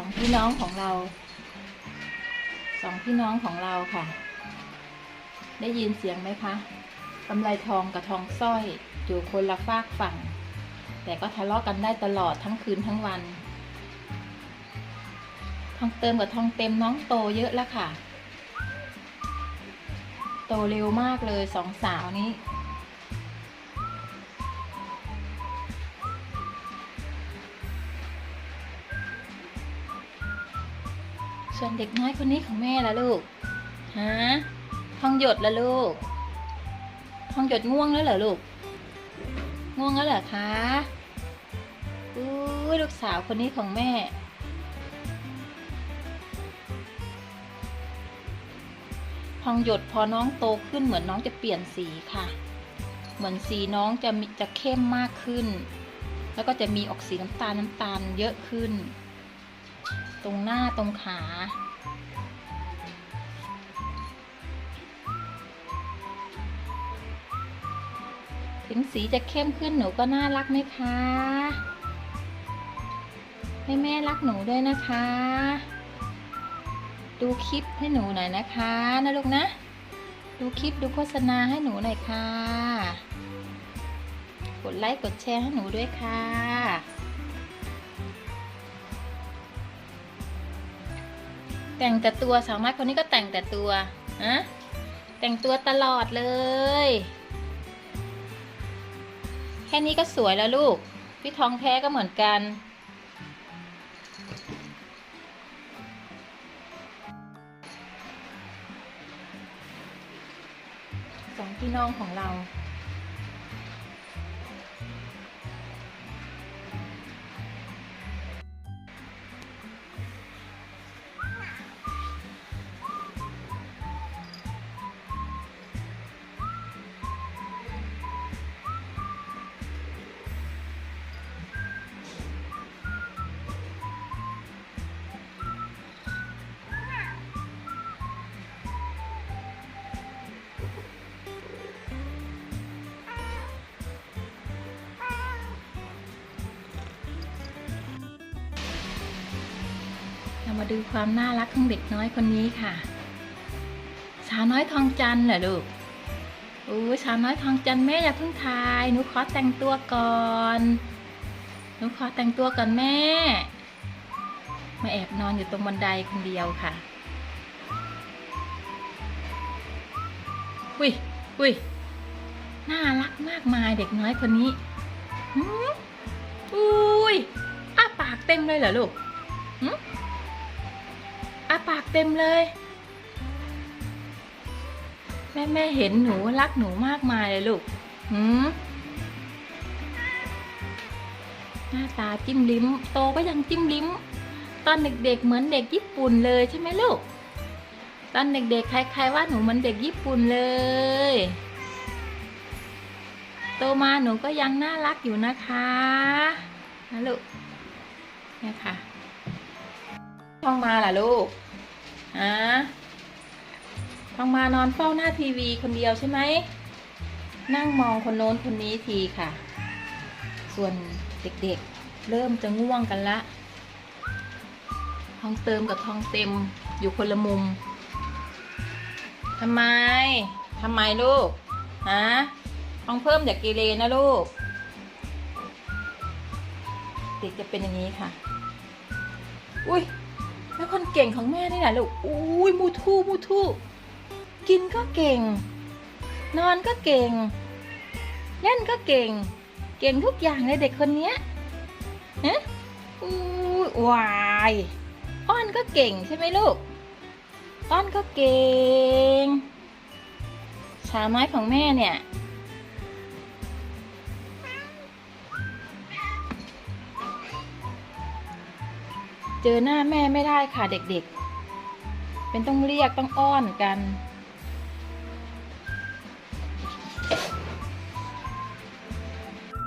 สองพี่น้องของเราสองพี่น้องของเราค่ะ ได้ยินเสียงไหมคะกำไรทองกับทองสร้อยอยู่คนละฝากฝั่ง แต่ก็ทะเลาะกันได้ตลอดทั้งคืนทั้งวัน ทองเติมกับทองเต็มน้องโตเยอะแล้วค่ะ โตเร็วมากเลยสองสาวนี้ ส่วนเด็กน้อยคนนี้ของแม่ละลูก ฮะทองหยดละลูกทองหยดง่วงแล้วเหรอลูก ง่วงแล้วเหรอคะอุ้ลูกสาวคนนี้ของแม่ทองหยดพอน้องโตขึ้นเหมือนน้องจะเปลี่ยนสีค่ะ เหมือนสีน้องจะจะเข้มมากขึ้น แล้วก็จะมีออกสีน้ำตาลน้ำตาลเยอะขึ้น ตรงหน้าตรงขา ถึงสีจะเข้มขึ้นหนูก็น่ารักไหมคะ ให้แม่รักหนูด้วยนะคะ ดูคลิปให้หนูหน่อยนะคะนะลูกนะ ดูคลิปดูโฆษณาให้หนูหน่อยค่ะ กดไลค์กดแชร์ให้หนูด้วยค่ะ แต่งแต่ตัวสาวน้อยคนนี้ก็แต่งแต่ตัวอะแต่งตัวตลอดเลย แค่นี้ก็สวยแล้วลูก พี่ทองแท้ก็เหมือนกันสองพี่น้องของเรา มาดูความน่ารักของเด็กน้อยคนนี้ค่ะ สาวน้อยทองจันเหรอลูกโอ้สาวน้อยทองจันแม่อย่าเพิ่งทายหนูขอแต่งตัวก่อนหนูขอแต่งตัวก่อนแม่ มาแอบนอนอยู่ตรงบันไดคนเดียวค่ะอุ้ยอุ้ยน่ารักมากมายเด็กน้อยคนนี้อุ้ยอ้าปากเต็มเลยเหรอลูกหืม อาปากเต็มเลย แม่แม่เห็นหนูรักหนูมากมายเลยลูกหืมหน้าตาจิ้มลิ้ม โตก็ยังจิ้มลิ้ม ตอนเด็กๆเหมือนเด็กญี่ปุ่นเลยใช่ไหมลูก ตอนเด็กๆใครๆว่าหนูเหมือนเด็กญี่ปุ่นเลย โตมาหนูก็ยังน่ารักอยู่นะคะนะลูกเนี่ยค่ะ ท่องมาล่ะลูกฮะท่องมานอนเฝ้าหน้าทีวีคนเดียวใช่ไหม นั่งมองคนโน้นคนนี้ทีค่ะ ส่วนเด็กๆเริ่มจะง่วงกันละทองเติมกับทองเต็มอยู่คนละมุมทำไมทำไมลูกฮะทองเพิ่มอย่าเกเรนะลูก เด็กจะเป็นอย่างนี้ค่ะ อุ้ย แล้วคนเก่งของแม่นี่แหละลูกอุ้ยมูทูมูทูกินก็เก่ง นอนก็เก่ง เล่นก็เก่ง เก่งทุกอย่างเลยเด็กคนเนี้ยฮะอุ้ยวายอ้อนก็เก่งใช่ไหมลูกอ้อนก็เก่งสาวน้ของแม่เนี่ย เจอหน้าแม่ไม่ได้ค่ะเด็กๆ เป็นต้องเรียกต้องอ้อนกัน